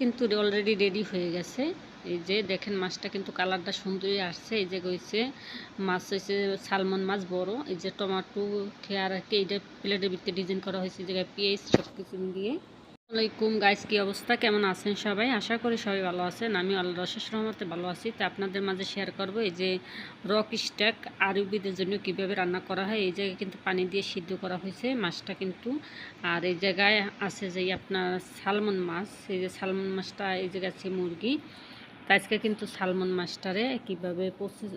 কিন্তু already ready হয়ে গেছে। এই যে দেখেন মাছটা কিন্তু কালারটা সুন্দরই আসছে। এই যে হয়েছে মাছ হয়েছে সালমন মাছ বড়। এই যে টমাটো, খেয়ার আর কি, এইটা প্লেটের ভিতরে ডিজাইন করা হয়েছে। এই জায়গায় পেঁয়াজ সব কিছু দিয়ে আসসালামাইকুম গাইস, কি অবস্থা? কেমন আছেন সবাই? আশা করি সবাই ভালো আছেন। আমি আল্লাহ রশেষ রহমতে ভালো আছি। তা আপনাদের মাঝে শেয়ার করব এই যে রক স্ট্যাক আরবিদের জন্য কীভাবে রান্না করা হয়। এই জায়গায় কিন্তু পানি দিয়ে সিদ্ধ করা হয়েছে মাছটা কিন্তু। আর এই জায়গায় আছে যে আপনার সালমন মাছ। এই যে সালমন মাছটা এই জায়গায় আছে মুরগি। তা আজকে কিন্তু সালমন মাছটারে কীভাবে প্রসেস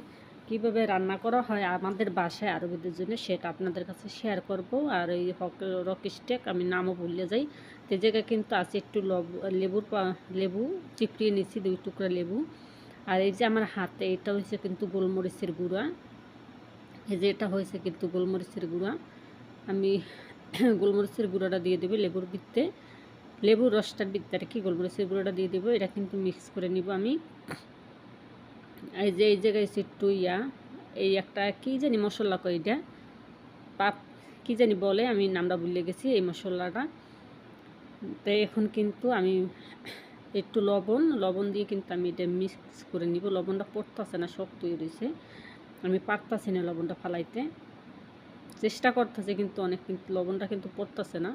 কীভাবে রান্না করা হয় আমাদের বাসায় আরবিদের জন্য সেটা আপনাদের কাছে শেয়ার করব। আর এই হক রক স্টেক আমি নামও ভুলে যাই। তো জায়গায় কিন্তু আছে একটু লব, লেবুর লেবু চিপড়িয়ে নিচ্ছি দুই টুকরা লেবু। আর এই যে আমার হাতে এটা হয়েছে কিন্তু গোলমরিচের গুঁড়া। এই যে এটা হয়েছে কিন্তু গোলমরিচের গুঁড়া। আমি গোলমরিচের গুঁড়াটা দিয়ে দেবো লেবুর ভিত্তে। লেবুর রসটার ভিত্তে আর কি গোলমরিচের গুঁড়োটা দিয়ে দেবো। এটা কিন্তু মিক্স করে নিব আমি। এই যে, এই জায়গায় একটু ইয়া এই একটা কি জানি মশলা কই এটা? পাপ, কি জানি বলে, আমি নামটা ভুলে গেছি, এই মশলাটা। তো এখন কিন্তু আমি একটু লবণ লবণ দিয়ে কিন্তু আমি এটা মিক্স করে নিব। লবণটা পড়তেছে না শক্তই রয়েছে। আমি পারতাছি না লবণটা ফালাইতে। চেষ্টা করতেছে কিন্তু অনেক, কিন্তু লবণটা কিন্তু পড়তেছে না।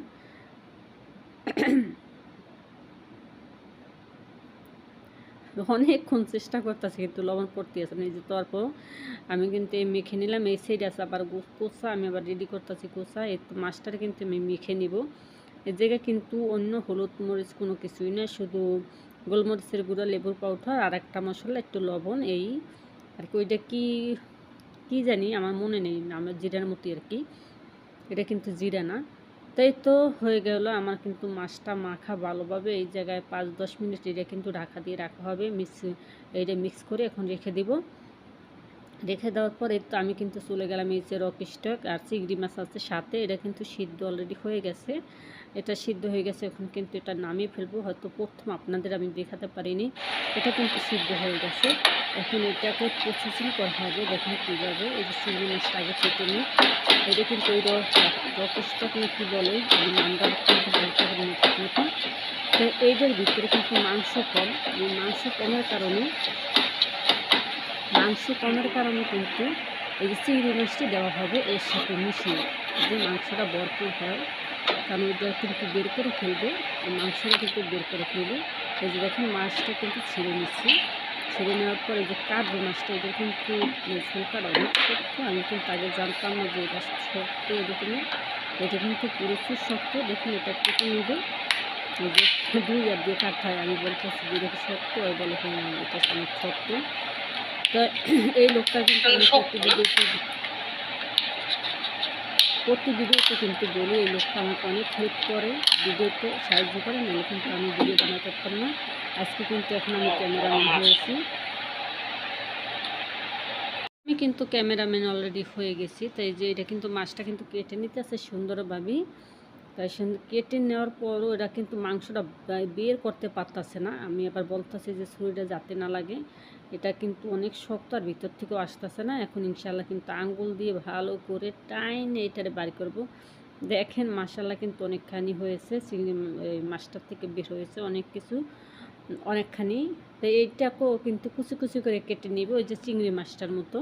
অনেকক্ষণ চেষ্টা করতেছি, কিন্তু লবণ পড়তে আছে না। এই যে তারপর আমি কিন্তু এই মেখে নিলাম, এই সাইড আছে আবার কোসা, আমি আবার রেডি করতেছি কোসা। এই মাছটার কিন্তু আমি মেখে নিব। এই জায়গায় কিন্তু অন্য হলুদ মরিচ কোনো কিছুই না, শুধু গোলমরিচের গুঁড়া, লেবুর পাউডার আর একটা মশলা, একটু লবণ, এই আর কি। ওইটা কি কি জানি, আমার মনে নেই, আমার জিরার মতোই আর কি। এটা কিন্তু জিরা না। তাই তো হয়ে গেল। আমার কিন্তু মাছটা মাখা ভালোভাবে এই জায়গায় পাঁচ দশ মিনিট, এটা কিন্তু ঢাকা দিয়ে রাখা হবে। মিক্স এটা মিক্স করে এখন রেখে দিব। রেখে দেওয়ার পর তো আমি কিন্তু চলে গেলাম এই যে রক স্টক আর চিংড়ি মাছ আছে সাথে। এটা কিন্তু সিদ্ধ অলরেডি হয়ে গেছে। এটা সিদ্ধ হয়ে গেছে, এখন কিন্তু এটা নামিয়ে ফেলব। হয়তো প্রথম আপনাদের আমি দেখাতে পারিনি। এটা কিন্তু সিদ্ধ হয়ে গেছে। এখন এটাকে প্রসেসিং করা হবে। দেখুন কীভাবে। এই যে চিংড়ি মাছটা আগে কেটে নিই। এটা কিন্তু ওই রক স্টক না কী বলে? আমি নামটা কিন্তু বলতে পারি এইটার ভিতরে কিন্তু মাংস কম। এই মাংস কমের কারণে মাংস কমের কারণে কিন্তু এই যে চিংড়ি মাছটি দেওয়া হবে এর সাথে মিশিয়ে। যে মাংসটা ভরপুর হয়, কারণ ওইটা কিন্তু বের করে ফেলবে মাংসটা কিন্তু বের করে ফেলবে। এই যে দেখেন মাছটা কিন্তু ছিঁড়ে নিচ্ছি। ছিঁড়ে নেওয়ার পর এই যে কাটবো মাছটা, এটা কিন্তু ফুলকার অনেক শক্ত। আমি কিন্তু আগে জানতাম না যে এটা শক্ত এরকমের এটা কিন্তু প্রচুর শক্ত। দেখুন, এটা কেটে নেবে। দুই আর দিয়ে কাটতে হয়। আমি বলতেছি যে এটা শক্ত? ওই বলে হ্যাঁ এটা অনেক শক্ত। তো এই লোকটা কিন্তু প্রতি ভিডিওতে কিন্তু বলি এই লোকটা আমাকে অনেক হেল্প করে ভিডিওতে সাহায্য করে নাহলে কিন্তু আমি ভিডিও বানাতে পারতাম না। আজকে কিন্তু এখন আমি ক্যামেরাম্যান হয়েছি। আমি কিন্তু ক্যামেরাম্যান অলরেডি হয়ে গেছি তাই যে এটা কিন্তু মাছটা কিন্তু কেটে নিতে আছে সুন্দরভাবে তাই সুন্দর কেটে নেওয়ার পরও এটা কিন্তু মাংসটা বের করতে পারতাছে না। আমি আবার বলতেছি যে ছুরিটা যাতে না লাগে। এটা কিন্তু অনেক শক্ত আর ভিতর থেকেও আসতেছে না। এখন ইনশাল্লাহ কিন্তু আঙ্গুল দিয়ে ভালো করে টাইন এইটারে বাড়ি করব। দেখেন মাসাল্লাহ কিন্তু অনেকখানি হয়েছে। চিংড়ি মাছটার থেকে বের হয়েছে অনেক কিছু, অনেকখানি। তো এইটাকেও কিন্তু কুচি কুচি করে কেটে নিব। ওই যে চিংড়ি মাছটার মতো।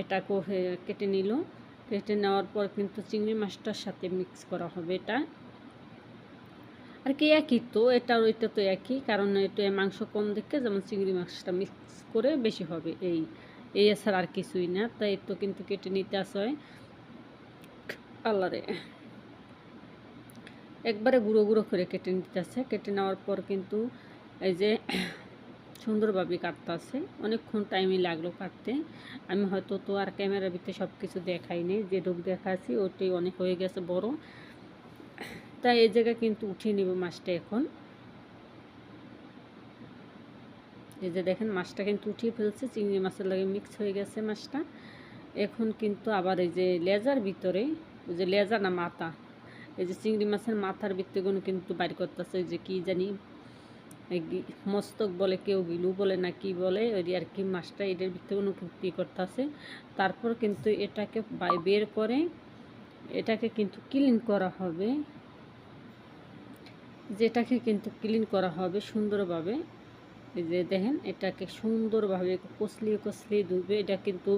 এটাকেও কেটে নিল। কেটে নেওয়ার পর কিন্তু চিংড়ি মাছটার সাথে মিক্স করা হবে এটা। আর কি একই তো এটা ওইটা তো একই, কারণ এটা মাংস কম দেখে যেমন চিংড়ি মাছটা মিক্স করে বেশি হবে এই এই এছাড়া আর কিছুই না, তাই তো কিন্তু কেটে নিতে আসা হয়। আল্লাহরে। একবারে গুঁড়ো গুঁড়ো করে কেটে নিতে আছে কেটে নেওয়ার পর কিন্তু এই যে সুন্দরভাবে কাটতে আছে অনেকক্ষণ টাইমই লাগল কাটতে। আমি হয়তো তো আর ক্যামেরার ভিতরে সব কিছু দেখাইনি। যে রূপ দেখাচ্ছি ওটাই অনেক হয়ে গেছে বড়। তাই এই জায়গায় কিন্তু উঠিয়ে নিব মাছটা এখন। এই যে দেখেন, মাছটা কিন্তু উঠিয়ে ফেলছে। চিংড়ি মাছের লাগে মিক্স হয়ে গেছে মাছটা। এখন কিন্তু আবার এই যে লেজার ভিতরে, ওই যে লেজা না মাথা, এই যে চিংড়ি মাছের মাথার ভিতরে কিন্তু বাইর করতেছে। যে কি জানি মস্তক বলে কেউ গিলু বলে না কি বলে, ওই আর কি মাছটা এটার ভিতরে কি করতেছে। তারপর কিন্তু এটাকে বের করে এটাকে কিন্তু ক্লিন করা হবে। যেটাকে কিন্তু ক্লিন করা হবে সুন্দরভাবে। এই যে দেখেন, এটাকে সুন্দরভাবে কষলিয়ে কষলিয়ে ধুবে। এটা কিন্তু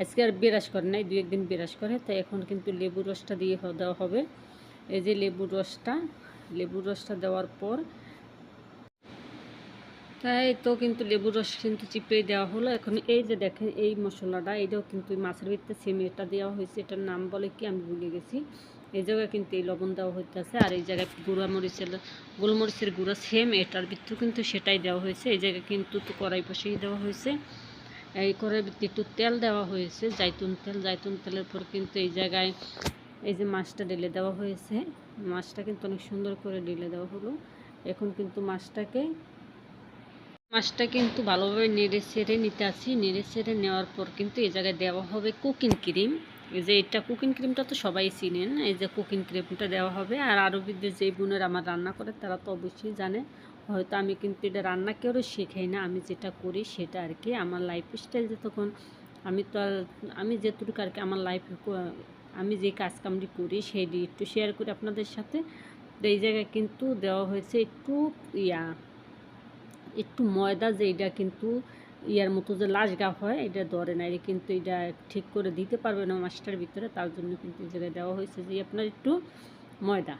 আজকে আর বিরাস করে নাই দু একদিন বিরাস করে, তাই এখন কিন্তু লেবুর রসটা দিয়ে দেওয়া হবে। এই যে লেবুর রসটা লেবুর রসটা দেওয়ার পর তাই তো কিন্তু লেবুর রস কিন্তু চিপে দেওয়া হলো। এখন এই যে দেখেন, এই মশলাটা, এটাও কিন্তু মাছের ভিতরে সেম এটা দেওয়া হয়েছে। এটার নাম বলে কি আমি ভুলে গেছি। এই জায়গায় কিন্তু এই লবণ দেওয়া হইতেছে। আর এই জায়গায় গুঁড়া মরিচের, গোলমরিচের গুঁড়া সেম এটার ভিতরে কিন্তু সেটাই দেওয়া হয়েছে। এই জায়গায় কিন্তু তো কড়াই বসিয়ে দেওয়া হয়েছে। এই কড়াই ভিতরে একটু তেল দেওয়া হয়েছে, জাইতুন তেল। জাইতুন তেলের পর কিন্তু এই জায়গায় এই যে মাছটা ঢেলে দেওয়া হয়েছে। মাছটা কিন্তু অনেক সুন্দর করে ঢেলে দেওয়া হলো। এখন কিন্তু মাছটাকে মাছটা কিন্তু ভালোভাবে নেড়ে ছেড়ে নিতে আসি নেড়ে ছেড়ে নেওয়ার পর কিন্তু এই জায়গায় দেওয়া হবে কুকিং ক্রিম। এই যে এটা কুকিং ক্রিমটা তো সবাই চিনেন, এই যে কুকিং ক্রিমটা দেওয়া হবে। আর আরবিদের যে বোনের আমার রান্না করে তারা তো অবশ্যই জানে। হয়তো আমি কিন্তু এটা রান্না কেউ শেখাই না। আমি যেটা করি সেটা আর কি। আমার লাইফ স্টাইল যে তখন আমি তো আর, আমি যেটুকু আর কি আমার লাইফ আমি যে কাজ কামটি করি সেইটি একটু শেয়ার করি আপনাদের সাথে। এই জায়গায় কিন্তু দেওয়া হয়েছে একটু ইয়া। একটু ময়দা যে এটা কিন্তু ইয়ার মতো যে লাশ গা হয়, এটা ধরে না, এটা কিন্তু এটা ঠিক করে দিতে পারবে না মাছটার ভিতরে, তার জন্য কিন্তু এই জায়গায় দেওয়া হয়েছে যে আপনার একটু ময়দা।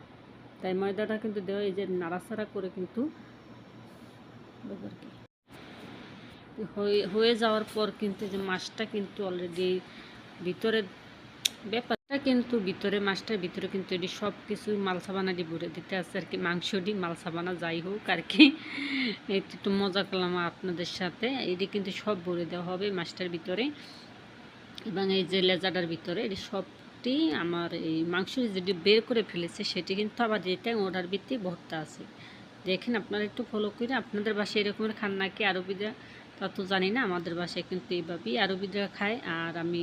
তাই ময়দাটা কিন্তু দেওয়া এই যে নাড়াচাড়া করে কিন্তু ব্যাপার হয়ে যাওয়ার পর কিন্তু যে মাছটা কিন্তু অলরেডি ভিতরে ব্যাপারটা কিন্তু ভিতরে মাছটার ভিতরে কিন্তু এটি সব কিছু মালসাবানা দিয়ে ভরে দিতে আছে আর কি। মাংসটি মালসাবানা, যাই হোক আর কি। একটু মজা করলাম আপনাদের সাথে। এটি কিন্তু সব ভরে দেওয়া হবে মাছটার ভিতরে। এবং এই যে লেজাটার ভিতরে, এটি সবটি আমার এই মাংস যেটি বের করে ফেলেছে, সেটি কিন্তু আবার যেটা ওটার ভিত্তি ভর্তা আছে। দেখেন, আপনারা একটু ফলো করে আপনাদের বাসায় এরকমের খান নাকি আরবিরা তা তো জানি না আমাদের বাসায় কিন্তু এইভাবেই আরবিরা খায়। আর আমি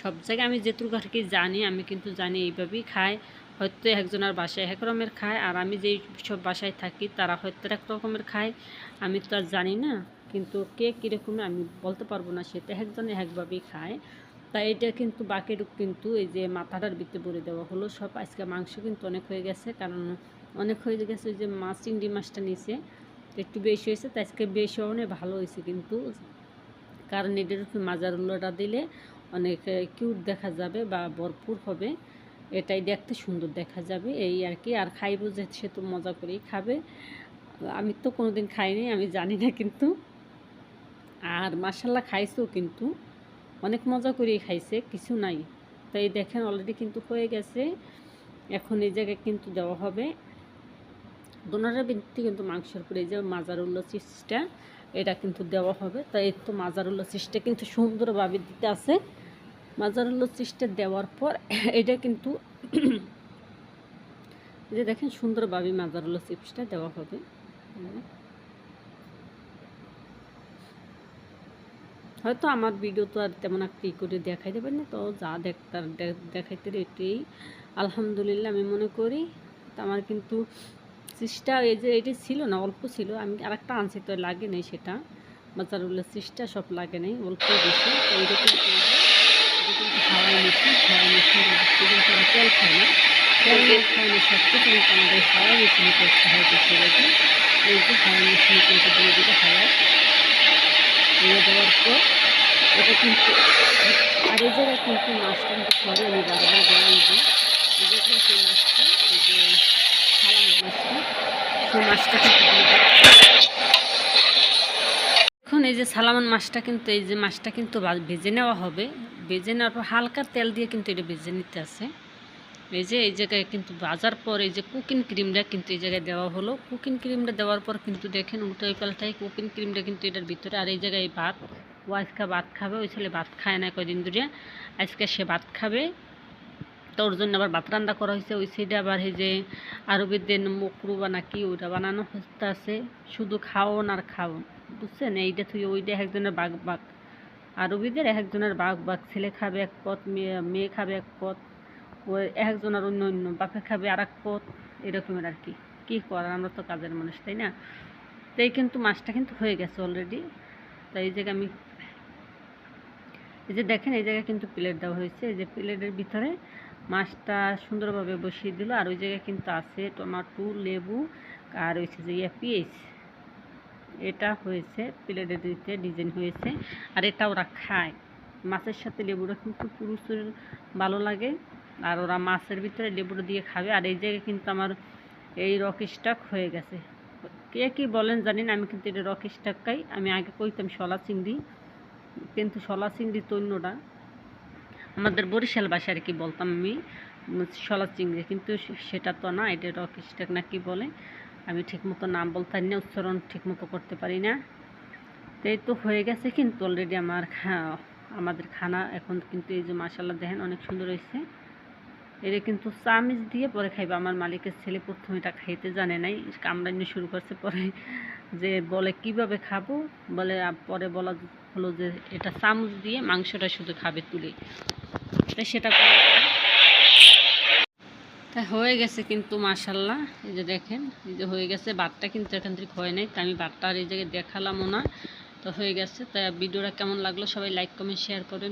সব জায়গায় আমি যেটুকু আর কি জানি, আমি কিন্তু জানি এইভাবেই খায়। হয়তো একজনের বাসায় এক রকমের খায়, আর আমি যেই সব বাসায় থাকি তারা হয়তো এক রকমের খায়। আমি তো আর জানি না কিন্তু কে কীরকম আমি বলতে পারব না সেটা একজনে একভাবেই খায়। তাই এটা কিন্তু বাকিটুক কিন্তু এই যে মাথাটার ভিতরে ভরে দেওয়া হলো সব। আজকে মাংস কিন্তু অনেক হয়ে গেছে, কারণ অনেক হয়ে গেছে যে মাছ, চিংড়ি মাছটা নিচে একটু বেশি হয়েছে তাই আজকে বেশি অনেক ভালো হয়েছে কিন্তু। কারণ এটার উপরে মাজারুল্লোটা দিলে অনেক কিউট দেখা যাবে বা ভরপুর হবে। এটাই দেখতে সুন্দর দেখা যাবে, এই আর কি। আর খাইবো যে সে তো মজা করেই খাবে। আমি তো কোনো দিন খাইনি আমি জানি না কিন্তু। আর মাসাল্লাহ খাইছেও কিন্তু। অনেক মজা করেই খাইছে, কিছু নাই। তাই দেখেন অলরেডি কিন্তু হয়ে গেছে। এখন এই জায়গায় কিন্তু দেওয়া হবে। দোনারের ভিত্তি কিন্তু মাংসের উপরে যে মাজারুল্লা চিজটা এটা কিন্তু দেওয়া হবে। তাই এই তো মাজারুল্লা চিজটা কিন্তু সুন্দরভাবে দিতে আছে। মাজারুল্লা চিজটা দেওয়ার পর এটা কিন্তু যে দেখেন সুন্দরভাবে মাজারুল্লা চিপসটা দেওয়া হবে। হয়তো আমার ভিডিও তো আর তেমন একটা ই করে দেখাই দেবেন না, তো যা দেখতার দেখাইতে এটাই আলহামদুলিল্লাহ আমি মনে করি। আমার কিন্তু চিজটা এই যে এটি ছিল না, অল্প ছিল। আমি আরেকটা আনছি, তো লাগে নেই সেটা। বাজারগুলো চিজটা সব লাগে নেই, অল্প বেশি। তো এইরকম করতে হয় বেশি এই যে এটা কিন্তু আর এই কিন্তু মাছটা কিন্তু সরে আমি বারবার বললাম যে মাছটা এখন এই যে সালামান মাছটা কিন্তু, এই যে মাছটা কিন্তু ভেজে নেওয়া হবে। ভেজে নেওয়ার পর হালকা তেল দিয়ে কিন্তু এটা ভেজে নিতে আছে। এই যে এই জায়গায় কিন্তু ভাজার পর এই যে কুকিং ক্রিমটা কিন্তু এই জায়গায় দেওয়া হলো। কুকিং ক্রিমটা দেওয়ার পর কিন্তু দেখেন উল্টাই পাল্টাই কুকিং ক্রিমটা কিন্তু এটার ভিতরে। আর এই জায়গায় ভাত, ও আজকে ভাত খাবে, ওই ছেলে ভাত খায় না কয়দিন ধরে আজকে সে ভাত খাবে। তো ওর জন্য আবার ভাত রান্না করা হয়েছে, ওই সাইডে আবার এই যে আরবিদের মকরু বা নাকি ওইটা বানানো আছে। শুধু খাওন আর খাওন, বুঝছেন? এইটা তুই ওইটা একজনের বাঘ বাঘ। আরবিদের এক একজনের বাঘ বাঘ, ছেলে খাবে এক পথ, মেয়ে মেয়ে খাবে এক পথ, ও একজনের অন্য অন্য বাপে খাবে আর এক পথ, এরকমের আর কি। কী করার? আমরা তো কাজের মানুষ, তাই না? তাই কিন্তু মাছটা কিন্তু হয়ে গেছে অলরেডি তাই এই জায়গায় আমি, এই যে দেখেন, এই জায়গায় কিন্তু প্লেট দেওয়া হয়েছে। এই যে প্লেটের ভিতরে মাছটা সুন্দরভাবে বসিয়ে দিল। আর ওই জায়গায় কিন্তু আছে টমাটো, লেবু, আর হয়েছে যে ইয়ে পিএইচ এটা হয়েছে, প্লেটে দিতে ডিজাইন হয়েছে, আর এটা ওরা খায়। মাছের সাথে লেবুটা কিন্তু পুরুষের ভালো লাগে। আর ওরা মাছের ভিতরে লেবুটা দিয়ে খাবে। আর এই জায়গায় কিন্তু আমার এই রক স্টাক হয়ে গেছে। কে কি বলেন জানি না, আমি কিন্তু এটা রক স্টাক খাই। আমি আগে কইতাম শলা চিংড়ি, কিন্তু শলা চিংড়ি তো অন্যটা আমাদের বরিশাল ভাষায় আর কি বলতাম আমি শলা চিংড়ি কিন্তু সেটা তো না, এটা রক স্টাক না কি বলে, আমি ঠিকমতো নাম বলতে পারি না, উচ্চারণ ঠিকমতো করতে পারি না। তো এই তো হয়ে গেছে কিন্তু অলরেডি আমার আমাদের খানা এখন কিন্তু এই যে মাসাল্লাহ দেখেন অনেক সুন্দর হয়েছে। এটা কিন্তু চামিচ দিয়ে পরে খাইবে, আমার মালিকের ছেলে প্রথমে এটা খাইতে জানে নাই, কামড়ানি শুরু করছে পরে যে বলে কীভাবে খাব, বলে পরে বলা হলো যে এটা চামচ দিয়ে মাংসটা শুধু খাবে তুলে। তাই সেটা তা হয়ে গেছে কিন্তু মাশাল্লাহ, এই যে দেখেন, এই যে হয়ে গেছে ভাতটা কিন্তু এখান থেকে হয় নাই, তা আমি ভাতটা আর এই জায়গায় দেখালামও না, তো হয়ে গেছে, তা ভিডিওটা কেমন লাগল সবাই লাইক কমেন্ট শেয়ার করবেন।